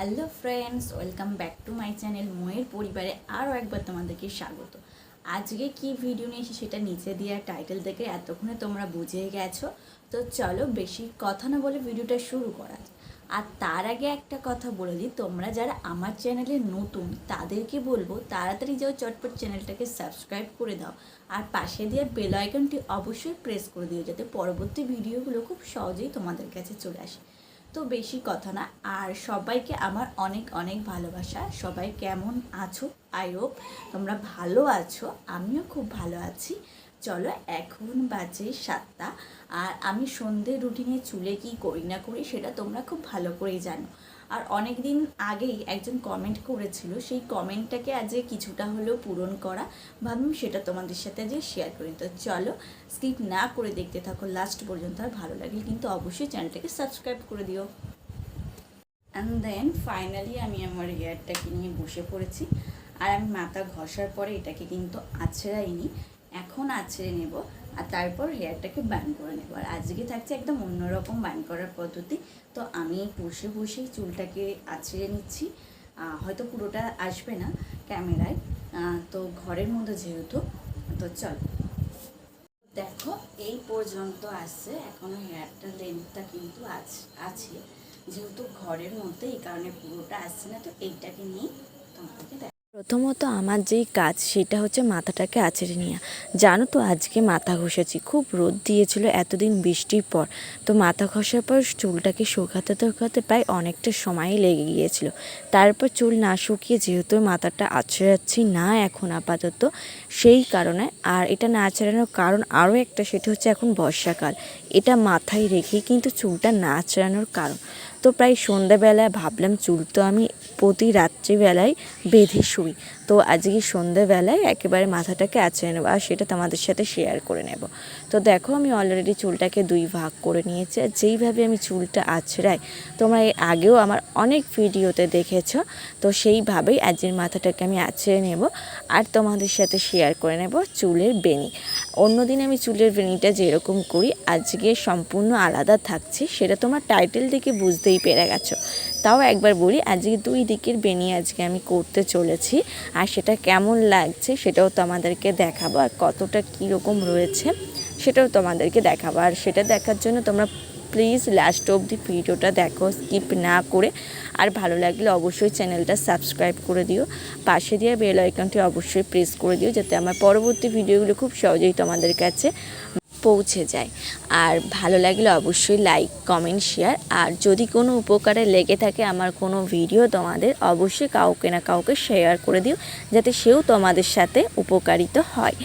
Hello friends, welcome back to my channel ময়ের পরিবারে আরও একবার তোমাদেরকে স্বাগত। আজকে কি ভিডিও নিয়েছি সেটা নিচে দেওয়া টাইটেল দেখে এতক্ষণে তোমরা বুঝে গেছো। তো চলো বেশি কথা না বলে ভিডিওটা শুরু করা আর তার আগে একটা কথা বলে দিই, তোমরা যারা আমার চ্যানেলে নতুন, তাদেরকে বলব তাড়াতাড়ি যাও, চটপট চ্যানেলটাকে সাবস্ক্রাইব করে দাও। আর পাশে দেওয়া বেল আইকনটি অবশ্যই প্রেস করে দিও, যাতে পরবর্তী ভিডিওগুলো খুব সহজেই তোমাদের কাছে চলে আসে। তো বেশি কথা না। আর সবাইকে আমার অনেক অনেক ভালোবাসা। সবাই কেমন আছো? আই হোপ তোমরা ভালো আছো। আমিও খুব ভালো আছি। চলো এখন বাজে সাতটা। আর আমি সন্ধে রুটিনে চুলে কি করি না করি সেটা তোমরা খুব ভালো করেই জানো। আর অনেক দিন আগেই একজন কমেন্ট করেছিল, সেই কমেন্টটাকে আজ কিছুটা হলেও পূরণ করা। ভাবলাম সেটা তোমাদের সাথে আজ শেয়ার করি। তো চলো স্কিপ না করে দেখতে থাকো লাস্ট পর্যন্ত আর ভালো লাগলে কিন্তু অবশ্যই চ্যানেলটাকে সাবস্ক্রাইব করে দিও। অ্যান্ড দেন ফাইনালি আমি আমার হেয়ারটাকে নিয়ে বসে পড়েছি। আর আমি মাথা ঘষার পরে এটাকে কিন্তু আছড়াইনি। এখন আছড়ে নেব আর তারপর হেয়ারটাকে ব্যান করে নেব। আর আজকে থাকছে একদম অন্যরকম ব্যান করার পদ্ধতি। তো আমি বসে বসেই চুলটাকে আছড়ে নিচ্ছি। হয়তো পুরোটা আসবে না ক্যামেরায়। তো ঘরের মধ্যে যেহেতু, তো চল। দেখো, এই পর্যন্ত আসছে। এখনও হেয়ারটা লেন্থটা কিন্তু আছ- যেহেতু ঘরের মধ্যে এই কারণে পুরোটা আসছে না, তো এইটাকে নিয়ে তোমাদেরকে দেখ প্রথমত আমার যেই কাজ সেটা হচ্ছে মাথাটাকে আছড়ে নেওয়া জানো তো আজকে মাথা ঘষেছি, খুব রোদ দিয়েছিল এতদিন বৃষ্টির পর। তো মাথা ঘষার পর চুলটাকে শুকাতে শুকাতে প্রায় অনেকটা সময় লেগে গিয়েছিল। তারপর চুল না শুকিয়ে যেহেতু মাথাটা আছড়াচ্ছি না এখন আপাতত, সেই কারণে আর এটা না আছড়ানোর কারণ আরও একটা, সেটা হচ্ছে এখন বর্ষাকাল। এটা মাথায় রেখেই কিন্তু চুলটা না আছড়ানোর কারণ। তো প্রায় সন্ধেবেলায় ভাবলাম চুল তো আমি প্রতি রাত্রিবেলায় বেঁধে শুই। তো আজকে সন্ধ্যাবেলায় একেবারে মাথাটাকে আঁচড়ে নেব আর সেটা তোমাদের সাথে শেয়ার করে নেব। তো দেখো আমি অলরেডি চুলটাকে দুই ভাগ করে নিয়েছি আর যেইভাবে আমি চুলটা আছড়াই, তোমরা এর আগেও আমার অনেক ভিডিওতে দেখেছ, তো সেইভাবেই আজকের মাথাটাকে আমি আছড়ে নেব আর তোমাদের সাথে শেয়ার করে নেব চুলের বেনি অন্যদিন আমি চুলের বেনিটা যেরকম করি, আজকে সম্পূর্ণ আলাদা থাকছে, সেটা তোমার টাইটেল দেখে বুঝতেই পেরে গেছো। তাও একবার বলি, আজকে দুই দিকের বেনি আজকে আমি করতে চলেছি। আর সেটা কেমন লাগছে সেটাও তোমাদেরকে দেখাবো। আর কতটা কীরকম রয়েছে সেটাও তোমাদেরকে দেখাবো। আর সেটা দেখার জন্য তোমরা প্লিজ লাস্ট অবধি ভিডিওটা দেখো, স্কিপ না করে। আর ভালো লাগলে অবশ্যই চ্যানেলটা সাবস্ক্রাইব করে দিও। পাশে দিয়ে বেল আইকনটি অবশ্যই প্রেস করে দিও, যাতে আমার পরবর্তী ভিডিওগুলো খুব সহজেই তোমাদের কাছে পৌঁছে যায়। আর ভালো লাগলে অবশ্যই লাইক কমেন্ট শেয়ার আর যদি কোনো উপকারে লেগে থাকে আমার কোনো ভিডিও তোমাদের অবশ্যই কাউকে না কাউকে শেয়ার করে দিও, যাতে সেও তোমাদের সাথে উপকারিত হয়।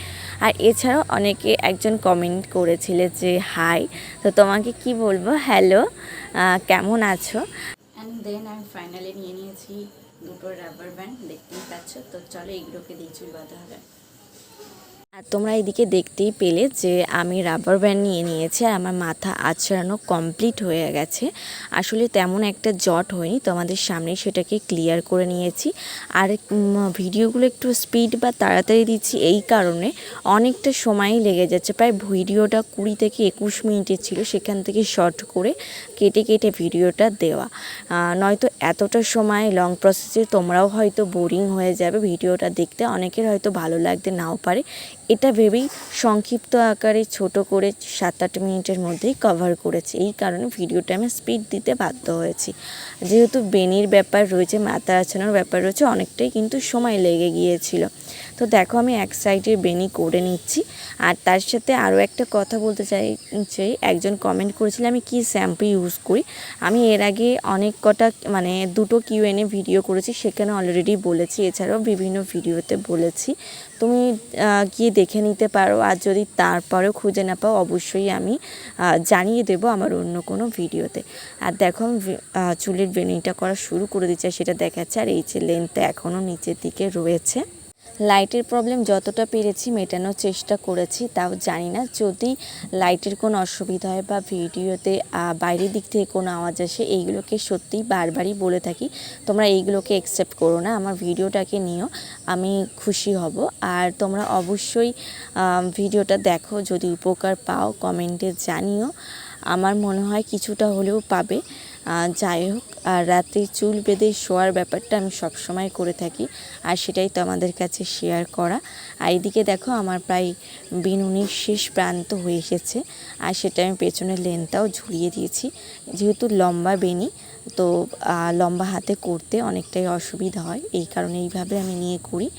আর এছাড়াও অনেকে একজন কমেন্ট করেছিলে যে হাই তো তোমাকে কি বলব? হ্যালো কেমন আছো? দেন আমি ফাইনালি নিয়ে নিয়েছি দুটো রাবার ব্যান্ড দেখতেই পাচ্ছ। তো চলো এগুলোকে দিয়ে চুল বাঁধা হবে। আর তোমরা এদিকে দেখতেই পেলে যে আমি রাবার ব্যান্ড নিয়ে নিয়েছি আর আমার মাথা আছড়ানো কমপ্লিট হয়ে গেছে। আসলে তেমন একটা জট হয়নি, তোমাদের সামনে সেটাকে ক্লিয়ার করে নিয়েছি। আর ভিডিওগুলো একটু স্পিড বা তাড়াতাড়ি দিচ্ছি এই কারণে অনেকটা সময়ই লেগে যাচ্ছে। প্রায় ভিডিওটা কুড়ি থেকে একুশ মিনিটের ছিল, সেখান থেকে শর্ট করে কেটে কেটে ভিডিওটা দেওয়া। নয়তো এতটা সময় লং প্রসেসে তোমরাও হয়তো বোরিং হয়ে যাবে ভিডিওটা দেখতে, অনেকের হয়তো ভালো লাগতে নাও পারে। এটা ভেবেই সংক্ষিপ্ত আকারে ছোট করে সাত আট মিনিটের মধ্যেই কভার করেছি। এই কারণে ভিডিওটা আমি স্পিড দিতে বাধ্য হয়েছি। যেহেতু বেনির ব্যাপার রয়েছে মাথা আছানোর ব্যাপার রয়েছে, অনেকটাই কিন্তু সময় লেগে গিয়েছিল। তো দেখো, আমি এক সাইডের বেনি করে নিচ্ছি। আর তার সাথে আরও একটা কথা বলতে চাই চাই। একজন কমেন্ট করেছিল, আমি কি শ্যাম্পু ইউজ করি? আমি এর আগে অনেক কটা মানে দুটো কিউএনএ ভিডিও করেছি, সেখানে অলরেডি বলেছি। এছাড়াও বিভিন্ন ভিডিওতে বলেছি। তুমি গিয়ে দেখে নিতে পারো। আর যদি তারপরেও খুঁজে না পাও, অবশ্যই আমি জানিয়ে দেবো আমার অন্য কোনো ভিডিওতে। আর দেখো, আমি চুলের বেনিটা করা শুরু করে দিচ্ছে সেটা দেখাচ্ছে। আর এই যে লেন্থটা এখনও নিচের দিকে রয়েছে। লাইটের প্রবলেম যতটা পেরেছি, মেটানোর চেষ্টা করেছি, তাও জানি না। যদি লাইটের কোনো অসুবিধা হয় বা ভিডিওতে বাইরের দিক থেকে কোনো আওয়াজ আসে, এইগুলোকে সত্যিই বারবারই বলে থাকি, তোমরা এইগুলোকে অ্যাকসেপ্ট করো না। আমার ভিডিওটাকে নিও, আমি খুশি হব। আর তোমরা অবশ্যই ভিডিওটা দেখো, যদি উপকার পাও, কমেন্টে জানিও। আমার মনে হয় কিছুটা হলেও পাবে। যাই হোক, আর রাতে চুল বেঁধে শোয়ার ব্যাপারটা আমি সবসময় করে থাকি, আর সেটাই তো আমাদের কাছে শেয়ার করা। আর এদিকে দেখো, আমার প্রায় বিনুনির শেষ প্রান্ত হয়ে এসেছে, আর সেটা আমি পেছনের লেনটাও ঝুলিয়ে দিয়েছি। যেহেতু লম্বা বেনি তো লম্বা হাতে করতে অনেকটাই অসুবিধা হয়, এই কারণে এইভাবে আমি নিয়ে করি।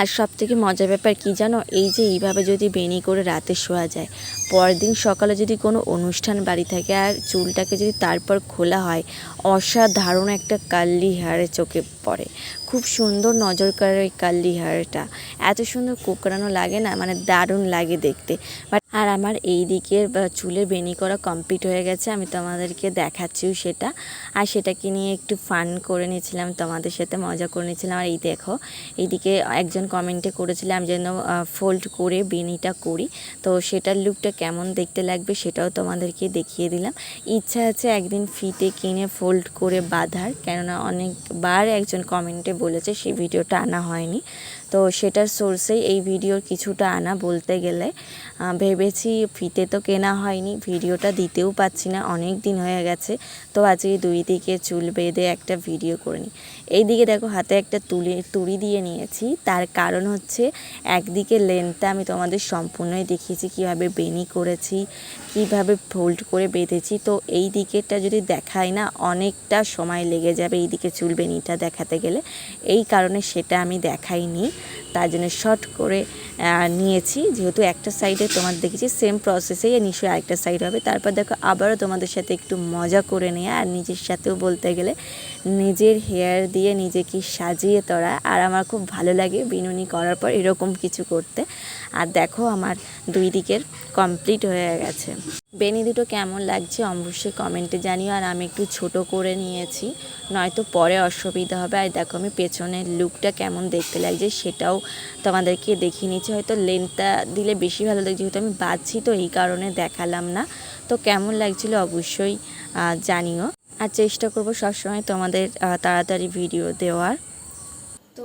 আর সব থেকে মজার ব্যাপার কি জানো? এই যে এইভাবে যদি বেনি করে রাতে শোয়া যায় পরের দিন সকালে যদি কোনো অনুষ্ঠান বাড়ি থাকে আর চুলটাকে যদি তারপর খোলা হয়, অসাধারণ একটা কার্লি হেয়ারে চোখে পড়ে। খুব সুন্দর নজর কাড়ে ওই কাল্লি হেয়ারটা এত সুন্দর কোকড়ানো লাগে না মানে দারুণ লাগে দেখতে। বাট আর আমার এই দিকের, বা চুলের বেনি করা কমপ্লিট হয়ে গেছে, আমি তোমাদেরকে দেখাচ্ছিও সেটা। আর সেটাকে নিয়ে একটু ফান করে নিয়েছিলাম, তোমাদের সাথে মজা করে নিয়েছিলাম। আর এই দেখো, এইদিকে একজন কমেন্টে করেছিলাম যেন ফোল্ড করে বেনিটা করি। তো সেটার লুকটা কেমন দেখতে লাগবে সেটাও তোমাদেরকে দেখিয়ে দিলাম। ইচ্ছা আছে একদিন ফিতে কিনে ফোল্ড করে বাঁধার, কেননা অনেকবার একজন কমেন্টে বলেছে সেই ভিডিওটা আনা হয়নি। তো সেটার সোর্সেই এই ভিডিওর কিছুটা আনা বলতে গেলে। ভেবেছি ফিতে তো কেনা হয়নি ভিডিওটা দিতেও পাচ্ছি না অনেক দিন হয়ে গেছে। তো আজকে দুই দিকে চুল বেঁধে একটা ভিডিও করে নিই এইদিকে দেখো, হাতে একটা তুলি, তুড়ি দিয়ে নিয়েছি। তার কারণ হচ্ছে একদিকে লেন্থটা আমি তোমাদের সম্পূর্ণই দেখিয়েছি, কীভাবে বেনি করেছি, কীভাবে ফোল্ড করে বেঁধেছি। তো এই দিকেরটা যদি দেখাই না, অনেকটা সময় লেগে যাবে এই দিকে চুল বেনিটা দেখাতে গেলে। এই কারণে সেটা আমি দেখাইনি। তার জন্য শর্ট করে নিয়েছি। যেহেতু একটা সাইডে তোমার দেখেছি সেম প্রসেসেই নিশ্চয়ই আরেকটা সাইড হবে। তারপর দেখো, আবারও তোমাদের সাথে একটু মজা করে নেওয়া আর নিজের সাথেও বলতে গেলে, নিজের হেয়ার দিয়ে নিজেকে সাজিয়ে তোলা। আর আমার খুব ভালো লাগে বিনুনি করার পর এরকম কিছু করতে। আর দেখো, আমার দুই দিকের কমপ্লিট হয়ে গেছে। বেনি দুটো কেমন লাগছে অবশ্যই কমেন্টে জানিও, আর আমি একটু ছোট করে নিয়েছি, নয়তো পরে অসুবিধা হবে। আর দেখো, আমি পেছনের লুকটা কেমন দেখতে লাগছে সেটাও তোমাদেরকে দেখিয়ে নিচ্ছি। হয়তো লেন্থটা দিলে বেশি ভালো লাগছে, যেহেতু আমি বাঁধছি, তো এই কারণে দেখালাম না। তো কেমন লাগছিল অবশ্যই জানিও। আর চেষ্টা করব সবসময় তোমাদের তাড়াতাড়ি ভিডিও দেওয়ার। তো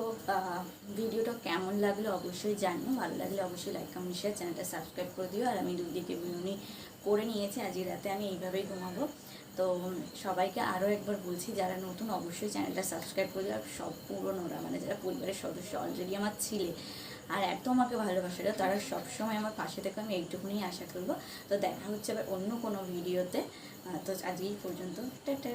ভিডিওটা কেমন লাগল অবশ্যই জানিও, ভালো লাগলে অবশ্যই লাইক কমেন্ট শেয়ার চ্যানেলটা সাবস্ক্রাইব করে দিও। আর আমি দুই দিকে বিনুনি করে নিয়েছি, আজকে রাতে আমি এইভাবেই ঘুমাবো। তো সবাইকে আরও একবার বলছি, যারা নতুন অবশ্যই চ্যানেলটা সাবস্ক্রাইব করে আর সব পুরনোরা মানে যারা পরিবারের সদস্য অলরেডি আমার ছিলে, আর এত আমাকে ভালোবাসে তারা সবসময় আমার পাশে থেকে আমি এইটুকুনি আশা করব। তো দেখা হচ্ছে আবার অন্য কোনো ভিডিওতে তো। আজকেই পর্যন্ত। টাটা।